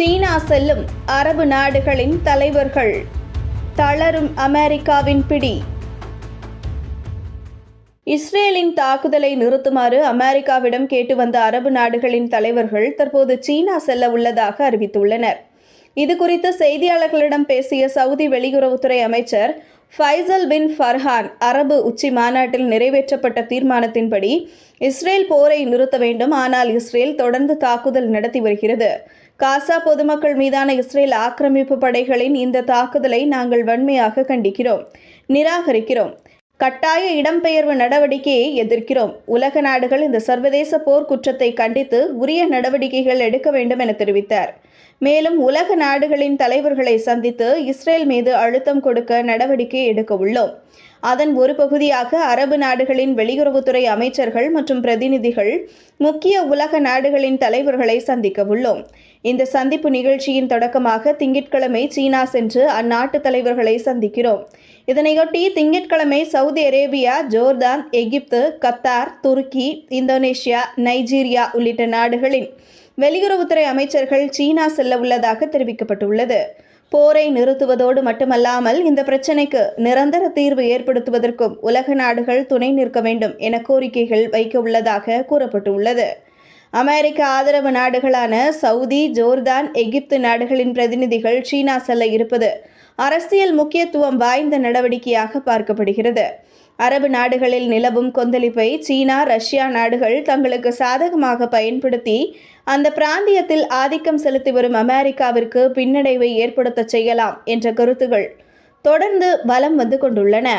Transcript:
சீனா செல்லும் அரபு நாடுகளின் தலைவர்கள். தளரும் அமெரிக்காவின் பிடி. இஸ்ரேலின் தாக்குதலை நிறுத்துமாறு அமெரிக்காவிடம் கேட்டு வந்த அரபு நாடுகளின் தலைவர்கள் தற்போது சீனா செல்ல உள்ளதாக அறிவித்துள்ளனர். இதுகுறித்து செய்தியாளர்களிடம் பேசிய சவுதி வெளியுறவுத்துறை அமைச்சர் ஃபைசல் பின் ஃபர்ஹான் அரபு உச்சி மாநாட்டில் நிறைவேற்றப்பட்ட தீர்மானத்தின்படி இஸ்ரேல் போரை நிறுத்த வேண்டும் ஆனால் இஸ்ரேல் தொடர்ந்து தாக்குதல் நடத்தி வருகிறது. காசா பொதுமக்கள் மீதான இஸ்ரேல் ஆக்கிரமிப்பு படைகளின் இந்த தாக்குதலை நாங்கள் வன்மையாக கண்டிக்கிறோம் நிராகரிக்கிறோம். கட்டாய இடம்பெயர்வு நடவடிக்கையை எதிர்க்கிறோம். உலக நாடுகள் இந்த சர்வதேச போர் குற்றத்தை கண்டித்து உரிய நடவடிக்கைகள் எடுக்க வேண்டும் என தெரிவித்தார். மேலும் உலக நாடுகளின் தலைவர்களை சந்தித்து இஸ்ரேல் மீது அழுத்தம் கொடுக்க நடவடிக்கை எடுக்க உள்ளோம். அதன் ஒரு பகுதியாக அரபு நாடுகளின் வெளியுறவுத்துறை அமைச்சர்கள் மற்றும் பிரதிநிதிகள் முக்கிய உலக நாடுகளின் தலைவர்களை சந்திக்க உள்ளோம். இந்த சந்திப்பு நிகழ்ச்சியின் தொடக்கமாக திங்கட்கிழமை சீனா சென்று அந்நாட்டு தலைவர்களை சந்திக்கிறோம். இதனையொட்டி திங்கட்கிழமை Saudi Arabia Jordan Egypt Qatar துருக்கி இந்தோனேஷியா நைஜீரியா உள்ளிட்ட நாடுகளின் வெளியுறவுத்துறை அமைச்சர்கள் சீனா செல்ல உள்ளதாக தெரிவிக்கப்பட்டுள்ளது. போரை நிறுத்துவதோடு மட்டுமல்லாமல் இந்த பிரச்சினைக்கு நிரந்தர தீர்வு ஏற்படுத்துவதற்கும் உலக நாடுகள் துணை நிற்க வேண்டும் என கோரிக்கைகள் வைக்க உள்ளதாக கூறப்பட்டுள்ளது. அமெரிக்க ஆதரவு நாடுகளான சவுதி ஜோர்தான் எகிப்து நாடுகளின் பிரதிநிதிகள் சீனா செல்ல இருப்பது அரசியல் முக்கியத்துவம் வாய்ந்த நடவடிக்கையாக பார்க்கப்படுகிறது. அரபு நாடுகளில் நிலவும் கொந்தளிப்பை சீனா ரஷ்யா நாடுகள் தங்களுக்கு சாதகமாக பயன்படுத்தி அந்த பிராந்தியத்தில் ஆதிக்கம் செலுத்தி வரும் அமெரிக்காவிற்கு பின்னடைவை ஏற்படுத்த செய்யலாம் என்ற கருத்துகள் தொடர்ந்து வலம் வந்து கொண்டுள்ளன.